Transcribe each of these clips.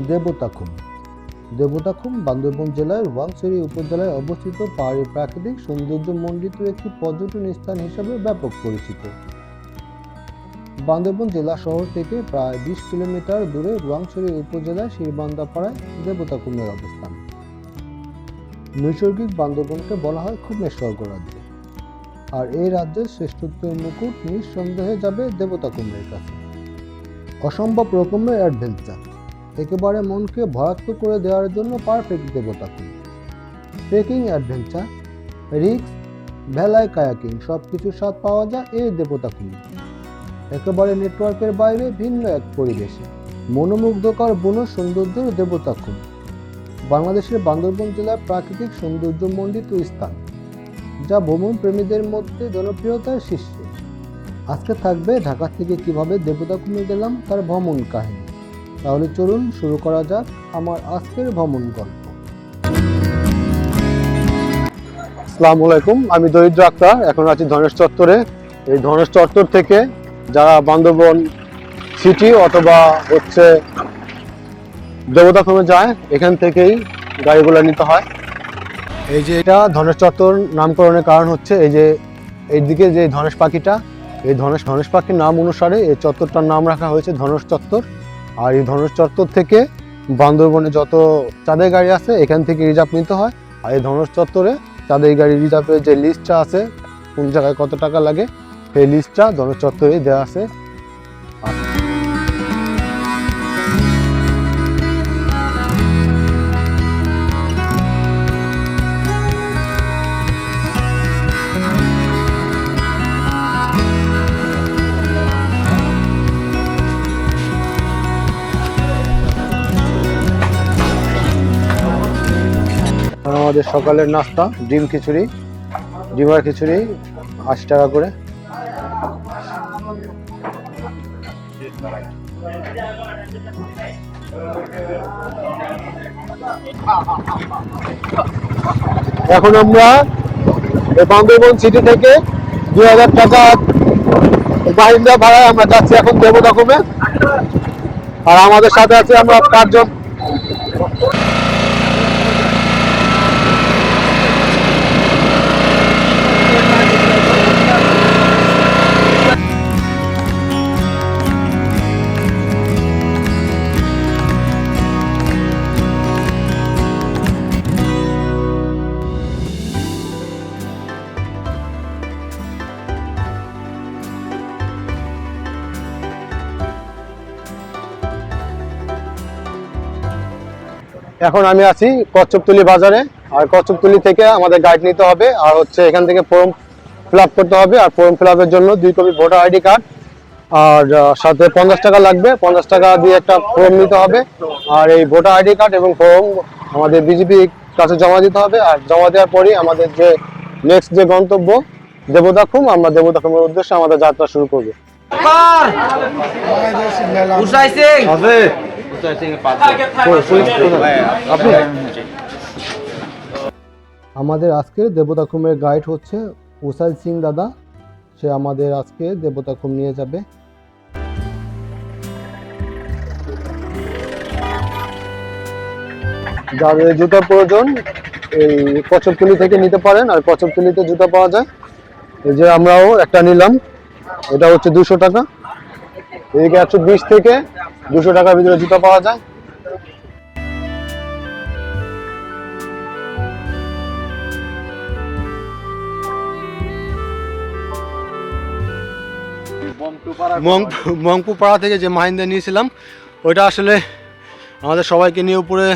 দেবতাখুম। দেবতাখুম বান্দরবন জেলার ওয়াংসেরি উপজেলায় অবস্থিত পাহাড়ি প্রাকৃতিক সৌন্দর্য মণ্ডিত একটি পর্যটন স্থান হিসাবে ব্যাপক পরিচিত। বান্দরবন জেলা শহর থেকে প্রায় বিশ কিলোমিটার দূরে রোয়াংছড়ি উপজেলার শিরবান্দাপাড়ায় দেবতাকুমের অবস্থান। নৈসর্গিক বান্দরবনকে বলা হয় খুবই স্বর্গরাজ্য। আর এই রাজ্যের শ্রেষ্ঠত্বের মুকুট নিঃসন্দেহে যাবে দেবতাকুমের কাছে। অসম্ভব রকমের অ্যাডভেঞ্চার। একেবারে মনকে ভরাক্ত করে দেওয়ার জন্য পারফেক্ট দেবতাকুম ট্রেকিং অ্যাডভেঞ্চার রিক্স ভেলায় কায়াকিং সব কিছুর স্বাদ পাওয়া যায় এই দেবতাকুমে একেবারে নেটওয়ার্কের বাইরে ভিন্ন এক পরিবেশে, মনোমুগ্ধকর বন সৌন্দর্যের দেবতা দেবতাকুম বাংলাদেশের বান্দরবন জেলার প্রাকৃতিক সৌন্দর্যমণ্ডিত স্থান, যা ভ্রমণ প্রেমীদের মধ্যে জনপ্রিয়তার শীর্ষে। আজকে থাকবে ঢাকা থেকে কীভাবে দেবতাকুমে গেলাম তার ভ্রমণ কাহিনী। তাহলে চলুন শুরু করা যাক আমার আজকের ভ্রমণ গল্প। আসসালামু আলাইকুম, আমি দরিদ্র আক্তার, এখন আছি ধনেশ চত্বরে। এই ধনেশ চত্বর থেকে যারা বান্দরবন সিটি অথবা হচ্ছে দেবতাখমে যায়, এখান থেকেই গাড়িগুলো নিতে হয়। এই যে এটা ধনেশ চত্বর নামকরণের কারণ হচ্ছে, এই যে এইদিকে যে ধনেশ পাখিটা, এই ধনেশ ধনেশ পাখির নাম অনুসারে এই চত্বরটার নাম রাখা হয়েছে ধনেশ চত্বর। আর এই ধনুষ চত্বর থেকে বান্দরবনে যত চাঁদের গাড়ি আছে, এখান থেকে রিজার্ভ নিতে হয়। আর এই ধনুষ চত্বরে চাঁদের গাড়ি রিজার্ভের যে লিস্টটা আছে, কোন জায়গায় কত টাকা লাগে, সেই লিস্টটা ধনেশ চত্বরেই দেওয়া আছে। আমাদের সকালের নাস্তা, ডিম খিচুড়ি, ডিমার খিচুড়ি আশি টাকা করে। এখন আমরা বান্দরবন সিটি থেকে দুই হাজার টাকা মাহিন্দা ভাড়ায় আমরা যাচ্ছি এখন দেবদকমে আর আমাদের সাথে আছে আমরা পাঁচজন এখন আমি আছি কচ্ছপতলি বাজারে। আর কচ্ছপতলি থেকে আমাদের গাইড নিতে হবে। আর হচ্ছে এখান থেকে ফর্ম ফিল আপ করতে হবে। আর ফর্ম ফিল আপের জন্য দুই কপি ভোটার আইডি কার্ড আর সাথে পঞ্চাশ টাকা লাগবে। পঞ্চাশ টাকা দিয়ে একটা ফর্ম নিতে হবে। আর এই ভোটার আইডি কার্ড এবং ফর্ম আমাদের বিজেপি কাছে জমা দিতে হবে। আর জমা দেওয়ার পরই আমাদের যে নেক্সট যে গন্তব্য দেবদাখুম আমরা দেবদাখুমের উদ্দেশ্যে আমাদের যাত্রা শুরু করব। আমাদের আজকের দেবতাখুমের গাইড হচ্ছে উসাইল সিং দাদা। সে আমাদের আজকে দেবতাখুম নিয়ে যাবে। যাদের জুতা প্রয়োজন এই কচকতলি থেকে নিতে পারেন আর কচকতলিতে জুতা পাওয়া যায়। এই যে আমরাও একটা নিলাম এটা হচ্ছে দুশো টাকা। এদিকে একশো বিশ থেকে দুশো টাকার ভিতরে জুতা পাওয়া যায়। মংপু পাড়া থেকে যে মাহিন্দা নিয়েছিলাম, ওইটা আসলে আমাদের সবাইকে নিয়ে উপরে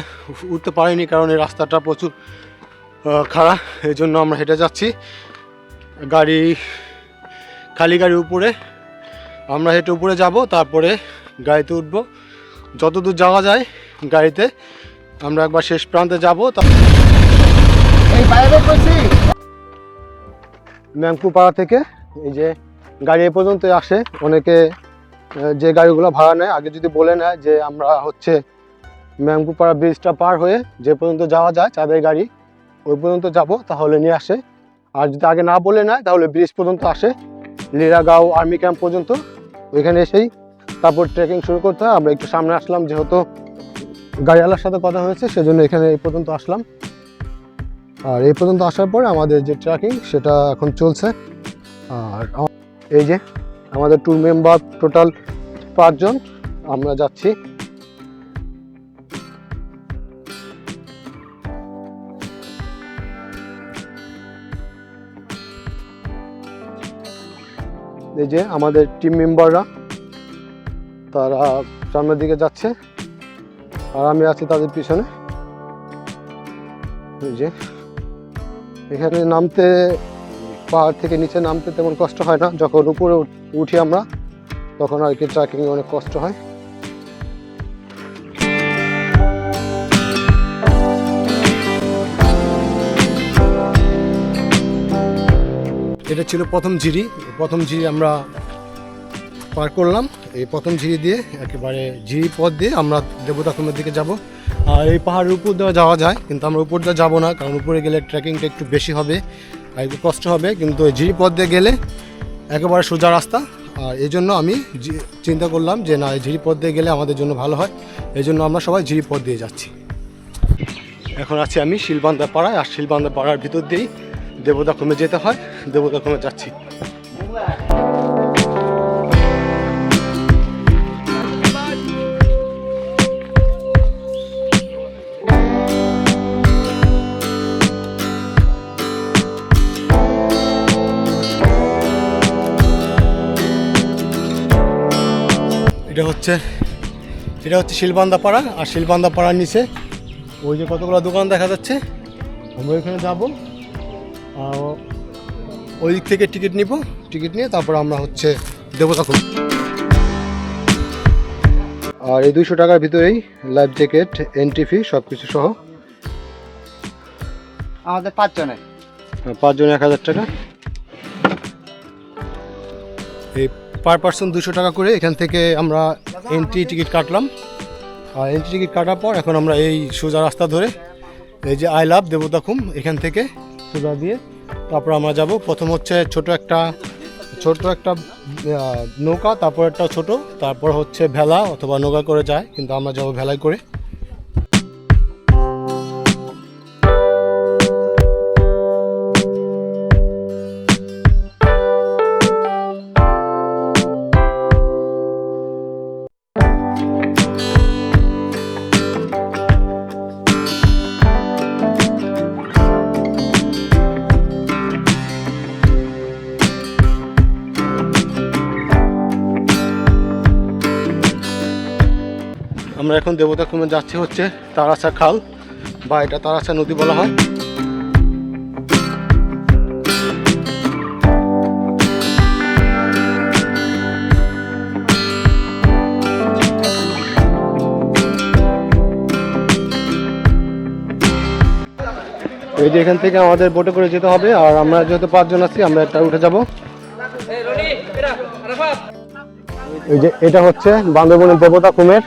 উঠতে পারিনি কারণ এই রাস্তাটা প্রচুর খারাপ। এই জন্য আমরা হেঁটে যাচ্ছি। গাড়ি, খালি গাড়ি উপরে। আমরা হেঁটে উপরে যাব, তারপরে গাড়িতে উঠব। যতদূর যাওয়া যায় গাড়িতে আমরা একবার শেষ প্রান্তে যাব। ম্যাংপুর পাড়া থেকে এই যে গাড়ি এ পর্যন্ত আসে। অনেকে যে গাড়িগুলো ভাড়া নেয় আগে যদি বলে নেয় যে আমরা হচ্ছে ম্যাংপুর পাড়া ব্রিজটা পার হয়ে যে পর্যন্ত যাওয়া যায় চাঁদের গাড়ি ওই পর্যন্ত যাব তাহলে নিয়ে আসে। আর যদি আগে না বলে নেয় তাহলে ব্রিজ পর্যন্ত আসে। লিরাগাঁও আর্মি ক্যাম্প পর্যন্ত ওইখানে এসেই তারপর ট্রেকিং শুরু করতে হয়। আমরা একটু সামনে আসলাম, যেহেতু গাড়িওয়ালার সাথে কথা হয়েছে, সেজন্য এখানে এই পর্যন্ত আসলাম। আর এই পর্যন্ত আসার পরে আমাদের যে ট্রেকিং সেটা এখন চলছে। আর এই যে আমাদের ট্যুর মেম্বার টোটাল পাঁচজন, আমরা যাচ্ছি। এই যে আমাদের টিম মেম্বাররা তারা সামনের দিকে যাচ্ছে। আর আমি আছি তাদের পিছনে। যে, এখানে নামতে, পাহাড় থেকে নিচে নামতে তেমন কষ্ট হয় না। যখন উপরে উঠি আমরা, তখন আর কি ট্রেকিং অনেক কষ্ট হয়। এটা ছিল প্রথম জিরি। প্রথম জিরি আমরা পার করলাম। এই প্রথম ঝিরি দিয়ে, একেবারে ঝিরি পথ দিয়ে আমরা দেবতাখুমের দিকে যাব। আর এই পাহাড়ের উপর দিয়ে যাওয়া যায়, কিন্তু আমরা উপর দিয়ে যাব না, কারণ উপরে গেলে ট্রেকিংটা একটু বেশি হবে, আর একটু কষ্ট হবে। কিন্তু এই ঝিরি পথ দিয়ে গেলে একেবারে সোজা রাস্তা। আর এই জন্য আমি চিন্তা করলাম যে না, এই ঝিরি পথ দিয়ে গেলে আমাদের জন্য ভালো হয়। এই জন্য আমরা সবাই ঝিরি পথ দিয়ে যাচ্ছি। এখন আছি আমি শিলবান্ধা পাড়ায় আর শিলবান্ধা পাড়ার ভিতর দিয়েই দেবতাখুমে যেতে হয়। দেবতাখুমে যাচ্ছি। এটা হচ্ছে এটা হচ্ছে শিলবান্দা পাড়া আর শিলবান্দা পাড়ার নিচে ওই যে কতগুলো দোকান দেখা যাচ্ছে আমরা ওইখানে যাব আর ওই দিক থেকে টিকিট নিব টিকিট নিয়ে তারপর আমরা হচ্ছে দেবতাখুম আর এই দুইশো টাকার ভিতরেই লাইফ জ্যাকেট এন্ট্রি ফি সব কিছু সহ। আমাদের পাঁচজনের। পাঁচজন এক হাজার টাকা। এই পার পার্সন দুশো টাকা করে এখান থেকে আমরা এন্ট্রি টিকিট কাটলাম। আর এন্ট্রি টিকিট কাটার পর এখন আমরা এই সোজা রাস্তা ধরে এই যে আই লাভ দেবতা দেবতাখুম এখান থেকে সোজা দিয়ে তারপর আমরা যাব। প্রথম হচ্ছে ছোট একটা ছোট একটা নৌকা, তারপর একটা ছোট, তারপর হচ্ছে ভেলা অথবা নৌকা করে যায়, কিন্তু আমরা যাব ভেলায় করে। আমরা এখন দেবতাখুমে যাচ্ছি হচ্ছে তারাসা খাল বা এটা তারাসা নদী বলা হয়। এই যে এখান থেকে আমাদের বোটে করে যেতে হবে আর আমরা যেহেতু পাঁচজন আছি আমরা একটা উঠে যাব। এই যে এটা হচ্ছে বান্দরবনের দেবতা কুমের।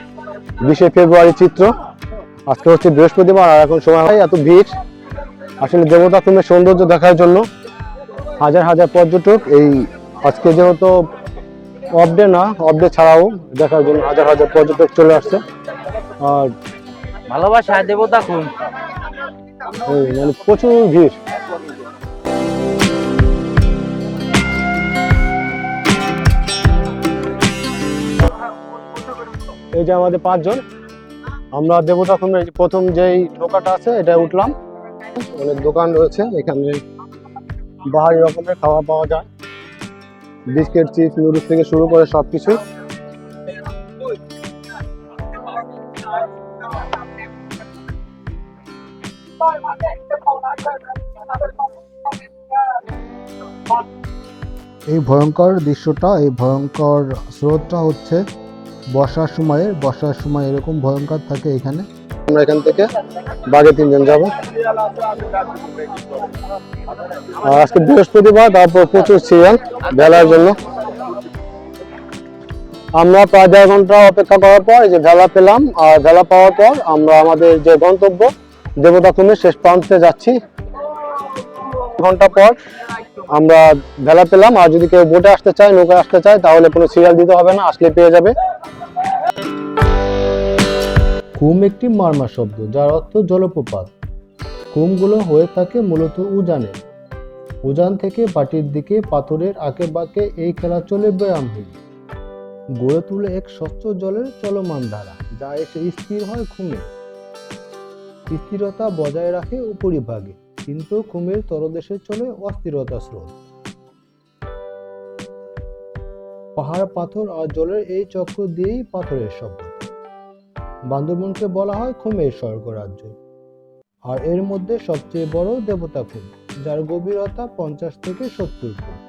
বিশে ফেব্রুয়ারি চিত্র। আজকে হচ্ছে বৃহস্পতিবার আর এখন সময় হয় এত ভিড়। আসলে দেবতা কুমের সৌন্দর্য দেখার জন্য হাজার হাজার পর্যটক এই আজকে যেহেতু অফ ডে না অফ ডে ছাড়াও দেখার জন্য হাজার হাজার পর্যটক চলে আসছে। আর ভালোবাসা দেবতা খুন মানে প্রচুর ভিড়। এই যে আমাদের পাঁচজন, আমরা দেবতাখুমের প্রথম যেই নৌকাটা আছে, এটা উঠলাম। অনেক দোকান রয়েছে, এখানে বাহারি রকমের খাওয়া পাওয়া যায়। বিস্কিট, চিপস, নুডলস থেকে শুরু করে সব কিছু এই ভয়ঙ্কর দৃশ্যটা, এই ভয়ঙ্কর স্রোতটা হচ্ছে বর্ষার সময়ে, বর্ষার সময় এরকম ভয়ঙ্কর থাকে এখানে। আমরা এখান থেকে বাগে তিনজন যাব। আজকে বৃহস্পতিবার, তারপর প্রচুর সিরিয়াল বেলার জন্য। আমরা প্রায় দেড় ঘণ্টা অপেক্ষা করার পর যে ভেলা পেলাম। আর ভেলা পাওয়ার পর আমরা আমাদের যে গন্তব্য দেবতা কুমের শেষ প্রান্তে যাচ্ছি। ঘণ্টা পর আমরা ভেলা পেলাম। আর যদি কেউ বোটে আসতে চায়, নৌকায় আসতে চায়, তাহলে কোনো সিরিয়াল দিতে হবে না, আসলে পেয়ে যাবে। কুম একটি মারমা শব্দ, যার অর্থ জলপ্রপাত। কুমগুলো হয়ে থাকে মূলত উজানে। উজান থেকে বাটির দিকে পাথরের আঁকে বাঁকে এই খেলা চলে ব্যায়ামহীন গড়ে তুলে এক স্বচ্ছ জলের চলমান ধারা, যা এসে স্থির হয় খুমে স্থিরতা বজায় রাখে উপরিভাগে। কিন্তু খুমের তরদেশে চলে অস্থিরতা স্রোত। পাহাড়, পাথর আর জলের এই চক্র দিয়েই পাথরের সভ্যতা। বান্দরবনকে বলা হয় খুমের স্বর্গরাজ্য। আর এর মধ্যে সবচেয়ে বড় দেবতা খুম যার গভীরতা পঞ্চাশ থেকে সত্তর ফুট।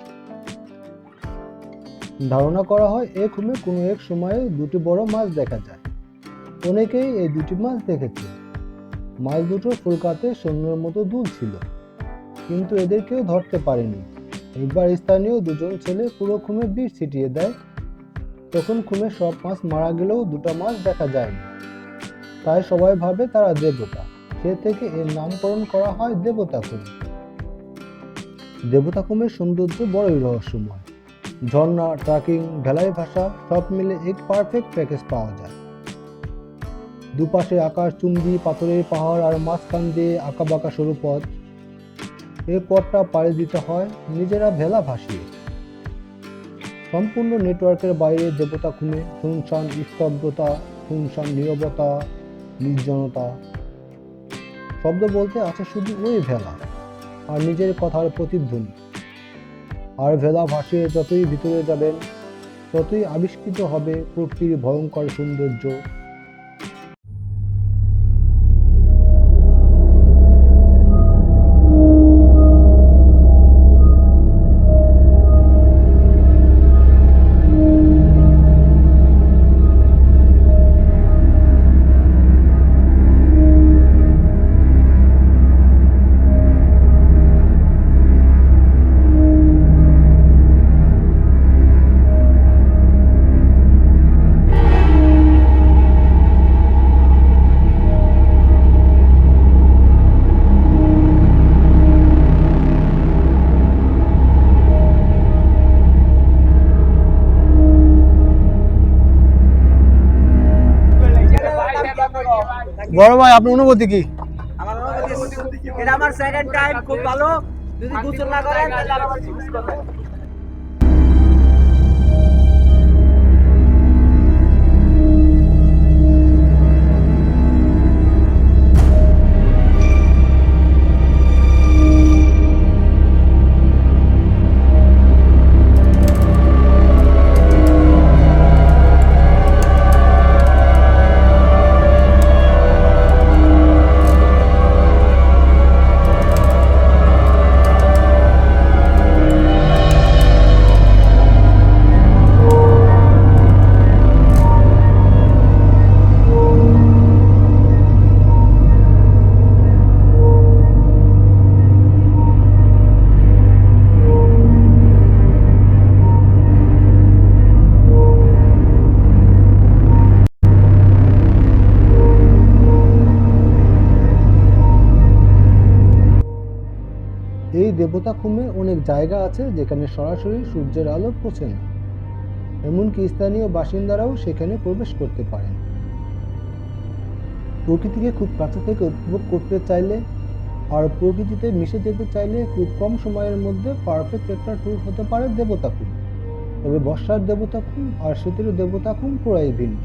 ধারণা করা হয় এ খুমে কোনো এক সময়ে দুটি বড় মাছ দেখা যায়। অনেকেই এই দুটি মাছ দেখেছে মাছ দুটো ফুলকাতে সৈন্যের মতো দুল ছিল। কিন্তু এদের কেউ ধরতে পারেনি। একবার স্থানীয় দুজন ছেলে পুরো খুমে বিষ ছিটিয়ে দেয়। তখন খুমে সব মাছ মারা গেলেও দুটো মাছ দেখা যায়নি। তাই সবাই ভাবে তারা দেবতা। সে থেকে এর নামকরণ করা হয় দেবতা কুম দেবতা কুমের সৌন্দর্য বড়ই রহস্যময়। ঝর্ণা, ট্রাকিং, ঢালাই ভাষা সব মিলে এক পারফেক্ট প্যাকেজ পাওয়া যায়। দুপাশে আকাশ চুম্বি, পাথরের পাহাড় আর মাঝখান দিয়ে আঁকা বাঁকা সরু পথ। এই পথটা পাড়ি দিতে হয় নিজেরা ভেলা ভাসিয়ে। সম্পূর্ণ নেটওয়ার্কের বাইরে দেবতা খুনে, শুনশান স্তব্ধতা, শুনশান নীরবতা, নির্জনতা। শব্দ বলতে আছে শুধু ওই ভেলা আর নিজের কথার প্রতিধ্বনি। আর ভেলা ভাসিয়ে যতই ভিতরে যাবেন, ততই আবিষ্কৃত হবে প্রকৃতির ভয়ঙ্কর সৌন্দর্য। বড় ভাই, আপনার অনুভূতি কি? আমার অনুভূতি, এটা আমার সেকেন্ড টাইম খুব ভালো। যদি গোসল না করেন, তাহলে আবার মিস দেবতা খুমে অনেক জায়গা আছে যেখানে সরাসরি সূর্যের আলো পৌঁছে না এমনকি স্থানীয় বাসিন্দারাও সেখানে প্রবেশ করতে পারেন। প্রকৃতিকে খুব কাছে থেকে উপভোগ করতে চাইলে আর প্রকৃতিতে মিশে যেতে চাইলে খুব কম সময়ের মধ্যে পারফেক্ট একটা ট্যুর হতে পারে দেবতা খুম তবে বর্ষার দেবতা খুম আর শীতের দেবতা খুম পুরাই ভিন্ন।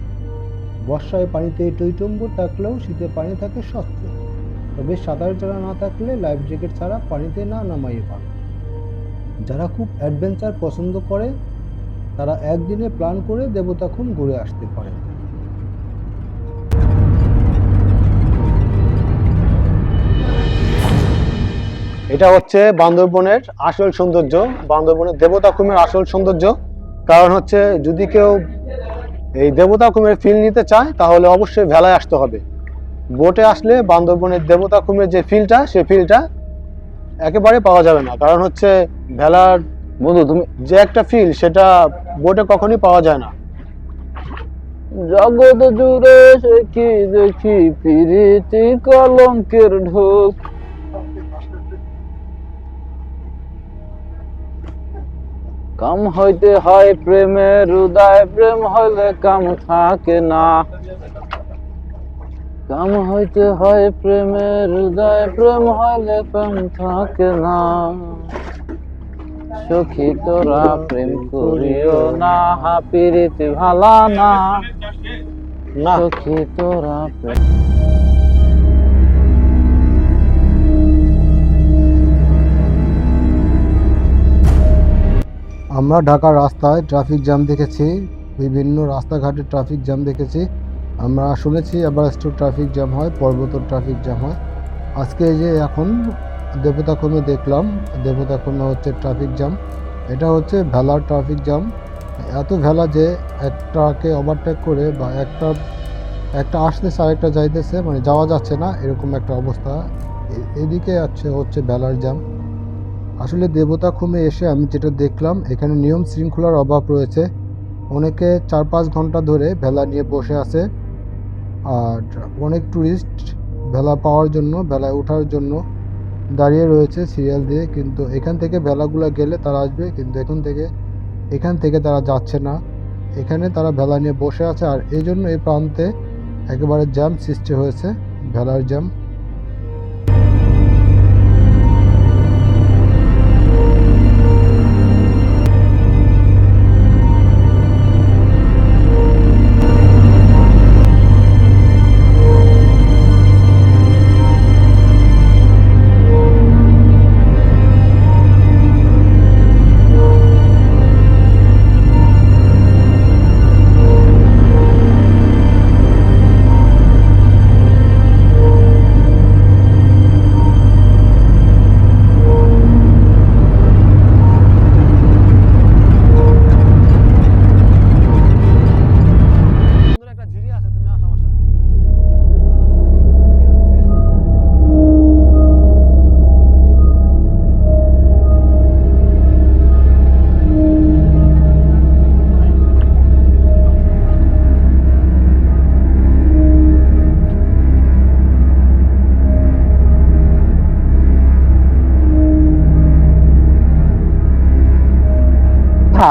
বর্ষায় পানিতে টইটম্বুর থাকলেও শীতে পানি থাকে স্বচ্ছ। তবে সাঁতার জানা না থাকলে লাইফ জ্যাকেট ছাড়া পানিতে না নামাই ভালো যারা খুব অ্যাডভেঞ্চার পছন্দ করে, তারা একদিনে প্ল্যান করে দেবতাখুন ঘুরে আসতে পারে। এটা হচ্ছে বান্দরবনের আসল সৌন্দর্য, বান্দরবনের দেবতাখুমের আসল সৌন্দর্য। কারণ হচ্ছে, যদি কেউ এই দেবতাখুমের ফিল নিতে চায়, তাহলে অবশ্যই ভেলায় আসতে হবে। বোটে আসলে বান্দরবনের দেবতা কুমের যে ফিলটা সে ফিলটা একেবারে পাওয়া যাবে না। কারণ হচ্ছে ভেলার বন্ধু তুমি যে একটা ফিল সেটা বোটে কখনই পাওয়া যায় না। জগৎ জুড়ে সে কি দেখি পিরিতি কলঙ্কের ঢোক। কাম হইতে হয় প্রেমের হৃদয় প্রেম হইলে কাম থাকে না। কাম হইতে হয় প্রেমের হৃদয় প্রেম হলে প্রেম থাকে না। সখী তোরা প্রেম করিও না হাপিরিতে ভালা না। না। সখী তোরা প্রেম আমরা ঢাকার রাস্তায় ট্রাফিক জ্যাম দেখেছি বিভিন্ন রাস্তাঘাটে ট্রাফিক জ্যাম দেখেছি। আমরা শুনেছি এভারেস্টও ট্রাফিক জ্যাম হয় পর্বতর ট্রাফিক জ্যাম হয়। আজকে যে এখন দেবতাখমে দেখলাম দেবতাখমে হচ্ছে ট্রাফিক জ্যাম এটা হচ্ছে ভেলার ট্রাফিক জ্যাম এত ভেলা যে একটাকে ওভারটেক করে বা একটা একটা আসতেছে, আরেকটা যাইতেছে মানে যাওয়া যাচ্ছে না, এরকম একটা অবস্থা। এদিকে আছে হচ্ছে ভেলার জ্যাম আসলে দেবতা খুমে এসে আমি যেটা দেখলাম, এখানে নিয়ম শৃঙ্খলার অভাব রয়েছে। অনেকে চার পাঁচ ঘণ্টা ধরে ভেলা নিয়ে বসে আছে। আর অনেক ট্যুরিস্ট ভেলা পাওয়ার জন্য ভেলায় ওঠার জন্য দাঁড়িয়ে রয়েছে সিরিয়াল দিয়ে। কিন্তু এখান থেকে ভেলাগুলো গেলে তারা আসবে, কিন্তু এখন থেকে, এখান থেকে তারা যাচ্ছে না। এখানে তারা ভেলা নিয়ে বসে আছে, আর এই জন্য এই প্রান্তে একেবারে জ্যাম সৃষ্টি হয়েছে ভেলার জ্যাম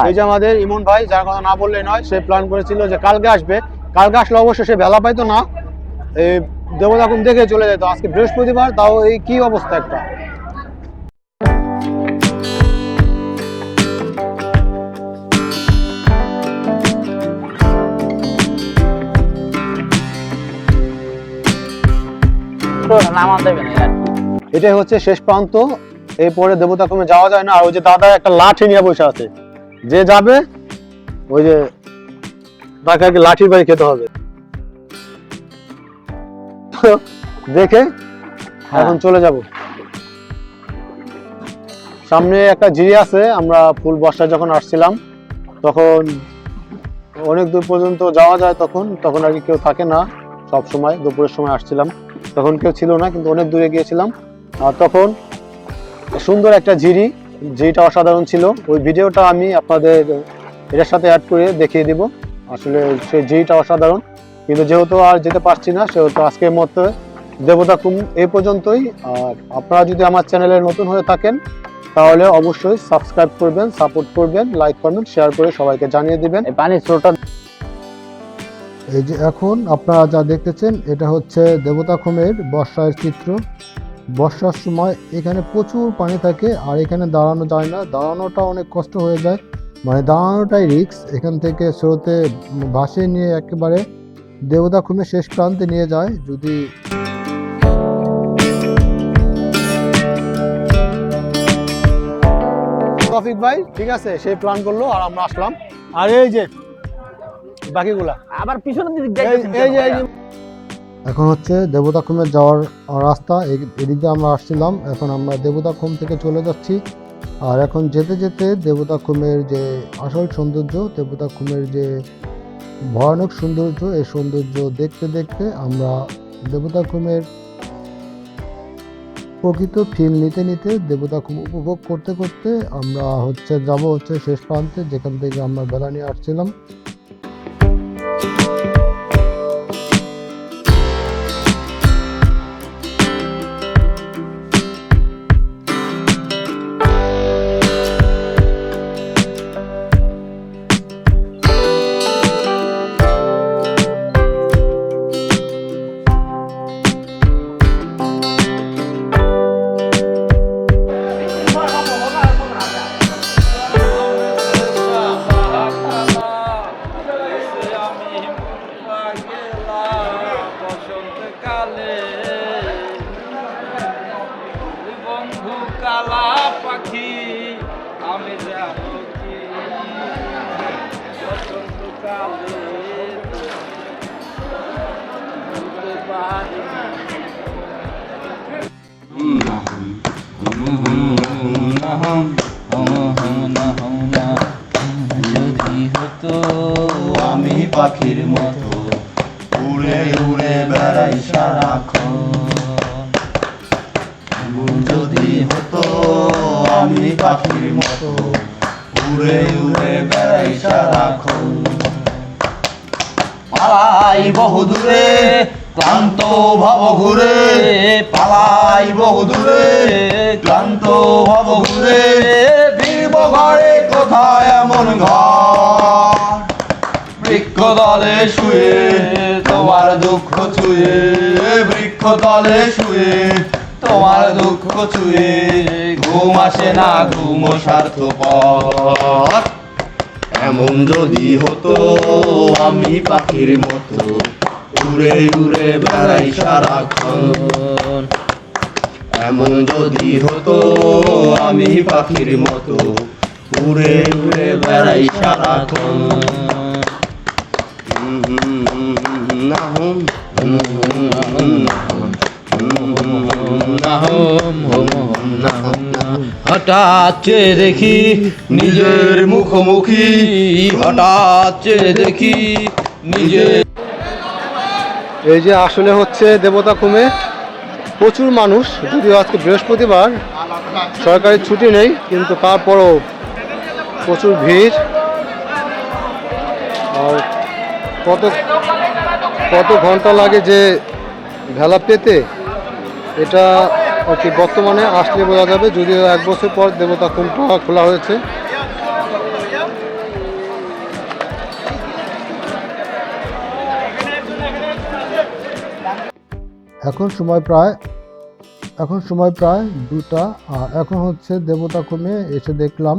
এই যে আমাদের ইমন ভাই, যার কথা না বললে নয়, সে প্ল্যান করেছিল যে কালকে আসবে। কালকে আসলে অবশ্য সে বেলা পাইতো না। এই দেবতাকুম দেখে চলে যেত আজকে বৃহস্পতিবার, তাও এই কি অবস্থা একটা। এটাই হচ্ছে শেষ প্রান্ত। এরপরে দেবতাকুমে যাওয়া যায় না। আর ওই যে দাদা একটা লাঠি নিয়ে বসে আছে। যে যাবে ওই যে তাকে আগে লাঠির বাড়ি খেতে হবে। দেখে হ্যাঁ। এখন চলে যাব। সামনে একটা জিরি আছে আমরা ফুল বর্ষায় যখন আসছিলাম তখন অনেক দূর পর্যন্ত যাওয়া যায় তখন তখন আর কি কেউ থাকে না সব সময় দুপুরের সময় আসছিলাম। তখন কেউ ছিল না কিন্তু অনেক দূরে গিয়েছিলাম। আর তখন সুন্দর একটা ঝিরি ঝিরিটা অসাধারণ ছিল ওই ভিডিওটা আমি আপনাদের এটার সাথে অ্যাড করে দেখিয়ে দিব। আসলে সে ঝিরিটা অসাধারণ কিন্তু যেহেতু আর যেতে পারছি না সেহেতু আজকের মতো দেবতা কুম এই পর্যন্তই। আর আপনারা যদি আমার চ্যানেলে নতুন হয়ে থাকেন তাহলে অবশ্যই সাবস্ক্রাইব করবেন সাপোর্ট করবেন লাইক করবেন শেয়ার করে সবাইকে জানিয়ে দিবেন। এই পানির স্রোতটা এই যে এখন আপনারা যা দেখতেছেন এটা হচ্ছে দেবতাখমের বর্ষার চিত্র। বর্ষার সময় এখানে প্রচুর পানি থাকে আর এখানে দাঁড়ানো যায় না। দাঁড়ানোটা অনেক কষ্ট হয়ে যায়। মানে দাঁড়ানোটাই রিক্স এখান থেকে স্রোতে ভাসিয়ে নিয়ে একেবারে দেবতাখমের শেষ প্রান্তে নিয়ে যায়। যদি তফিক ভাই ঠিক আছে সেই প্ল্যান করল আর আমরা আসলাম। আর এই যে বাকিগুলা। আবার পিছনের দিক এই যে এখন হচ্ছে দেবতাখুমের যাওয়ার রাস্তা এদিক আমরা আসছিলাম। এখন আমরা দেবতাখুম থেকে চলে যাচ্ছি। আর এখন যেতে যেতে দেবতাখুমের যে আসল সৌন্দর্য দেবতাখুমের যে ভয়ানক সৌন্দর্য, এই সৌন্দর্য দেখতে দেখতে আমরা দেবতাখুমের প্রকৃত ফিল নিতে নিতে দেবতাখুম উপভোগ করতে করতে আমরা হচ্ছে যাব হচ্ছে শেষ প্রান্তে, যেখান থেকে আমরা বেলা নিয়ে আসছিলাম। যদি হতো আমি পাখির মতো উড়ে উড়ে বেড়াই সারাক্ষণ যদি হতো আমি পাখির মতো উড়ে উড়ে বেড়াই সারাক্ষণ পালাই বহুদূরে ক্লান্ত ভব ঘুরে পালাই বহু দূরে। ক্লান্ত ভব ঘুরে ফিরব কোথায় এমন ঘর? বৃক্ষ তলে শুয়ে তোমার দুঃখ ছুঁয়ে। বৃক্ষ তলে শুয়ে তোমার দুঃখ ছুঁয়ে। ঘুম আসে না, ঘুম স্বার্থপর। এমন যদি হতো আমি পাখির মতো উড়ে উড়ে বেড়াই সারাক্ষণ। এমন যদি হতো, আমি পাখির মতো উড়ে উড়ে বেড়াই সারাক্ষণ। হঠাৎ দেখি নিজের মুখোমুখি। হঠাৎ দেখি নিজের এই যে আসলে হচ্ছে দেবতা কুমে। প্রচুর মানুষ, যদিও আজকে বৃহস্পতিবার। সরকারি ছুটি নেই, কিন্তু তারপরও প্রচুর ভিড়। আর কত কত ঘণ্টা লাগে যে ভেলা পেতে, এটা আর কি বর্তমানে আসলে বোঝা যাবে, যদিও এক বছর পর দেবতা কুমটা খোলা হয়েছে। এখন সময় প্রায়, এখন সময় প্রায় দুটা, আর এখন হচ্ছে দেবতা কমে এসে দেখলাম।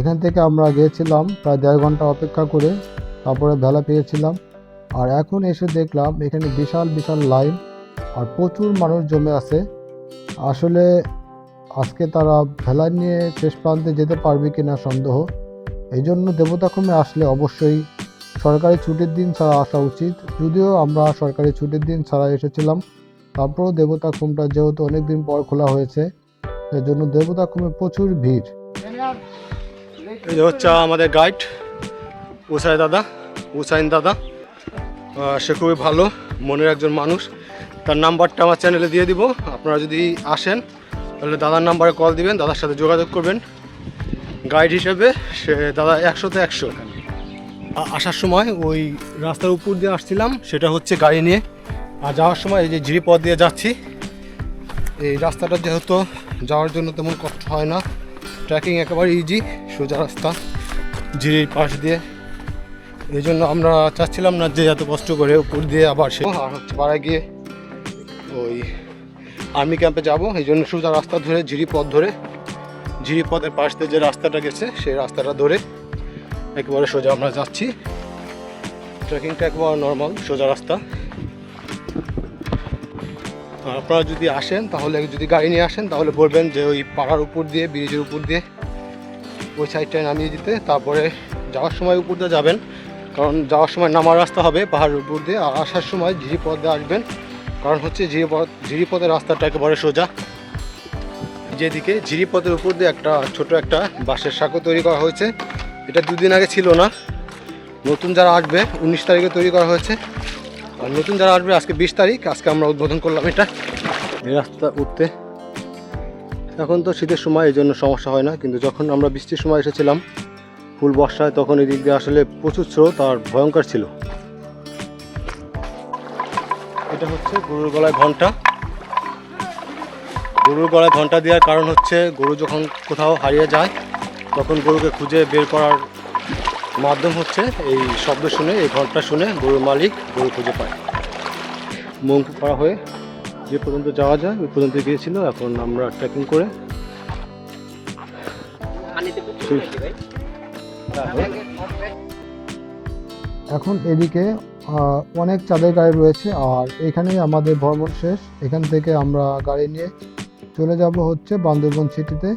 এখান থেকে আমরা গিয়েছিলাম প্রায় দেড় ঘণ্টা অপেক্ষা করে, তারপরে ভেলা পেয়েছিলাম। আর এখন এসে দেখলাম এখানে বিশাল বিশাল লাইন, আর প্রচুর মানুষ জমে আছে। আসলে আজকে তারা ভেলা নিয়ে শেষ প্রান্তে যেতে পারবে কিনা সন্দেহ। এই জন্য দেবতাক্রমে আসলে অবশ্যই সরকারি ছুটির দিন ছাড়া আসা উচিত। যদিও আমরা সরকারি ছুটির দিন ছাড়া এসেছিলাম, তারপরেও দেবতা কুমটা যেহেতু অনেকদিন পর খোলা হয়েছে সেই জন্য দেবতা কুমে প্রচুর ভিড়। এই হচ্ছে আমাদের গাইড উসাই দাদা উসাইন দাদা। সে খুবই ভালো, মনের একজন মানুষ। তার নাম্বারটা আমার চ্যানেলে দিয়ে দিব, আপনারা যদি আসেন, তাহলে দাদার নাম্বারে কল দিবেন, দাদার সাথে যোগাযোগ করবেন। গাইড হিসেবে সে দাদা একশোতে একশো। আ- আসার সময় ওই রাস্তার উপর দিয়ে আসছিলাম, সেটা হচ্ছে গাড়ি নিয়ে। আর যাওয়ার সময় এই যে ঝিরিপথ দিয়ে যাচ্ছি, এই রাস্তাটা যেহেতু যাওয়ার জন্য তেমন কষ্ট হয় না ট্রেকিং একেবারে ইজি সোজা রাস্তা, ঝিরির পাশ দিয়ে। এই জন্য আমরা চাচ্ছিলাম না যে এত কষ্ট করে উপর দিয়ে আবার সে আর হচ্ছে পাড়ায় গিয়ে ওই আর্মি ক্যাম্পে যাব, এই জন্য সোজা রাস্তা ধরে ঝিরি পথ ধরে ঝিরি পথের পাশ দিয়ে যে রাস্তাটা গেছে, সেই রাস্তাটা ধরে একেবারে সোজা আমরা যাচ্ছি। ট্রেকিংটা একেবারে নর্মাল সোজা রাস্তা। আর আপনারা যদি আসেন, তাহলে যদি গাড়ি নিয়ে আসেন, তাহলে বলবেন যে ওই পাড়ার উপর দিয়ে ব্রিজের উপর দিয়ে, ওই সাইডটায় নামিয়ে দিতে। তারপরে যাওয়ার সময় উপর দিয়ে যাবেন, কারণ যাওয়ার সময় নামার রাস্তা হবে পাহাড়ের উপর দিয়ে। আর আসার সময় ঝিরিপথ দিয়ে আসবেন, কারণ হচ্ছে ঝিরিপথ ঝিরিপথের রাস্তাটা একেবারে সোজা। যেদিকে ঝিরিপথের উপর দিয়ে একটা ছোট একটা বাঁশের সাঁকো তৈরি করা হয়েছে। এটা দুদিন আগে ছিল না। নতুন যারা আসবে, উনিশ তারিখে তৈরি করা হয়েছে। আর নতুন যারা আসবে আজকে বিশ তারিখ, আজকে আমরা উদ্বোধন করলাম এটা। এই রাস্তা উঠতে। এখন তো শীতের সময়, এই জন্য সমস্যা হয় না। কিন্তু যখন আমরা বৃষ্টির সময় এসেছিলাম, ফুল বর্ষায়, তখন এই দিক দিয়ে আসলে প্রচুর স্রোত আর ভয়ঙ্কর ছিল। এটা হচ্ছে গরুর গলায় ঘণ্টা। গরুর গলায় ঘণ্টা দেওয়ার কারণ হচ্ছে গরু যখন কোথাও হারিয়ে যায় তখন গরুকে খুঁজে বের করার মাধ্যম হচ্ছে এই শব্দ শুনে এই ঘণ্টা শুনে গরুর মালিক গরু খুঁজে পায়। মঙ্কু পাড়া হয়ে যে পর্যন্ত যাওয়া যায় ওই পর্যন্ত গিয়েছিল। এখন আমরা ট্রেকিং করে এখন এদিকে অনেক চাঁদের গাড়ি রয়েছে। আর এখানেই আমাদের ভ্রমণ শেষ। এখান থেকে আমরা গাড়ি নিয়ে চলে যাব হচ্ছে বান্দরবন সিটিতে।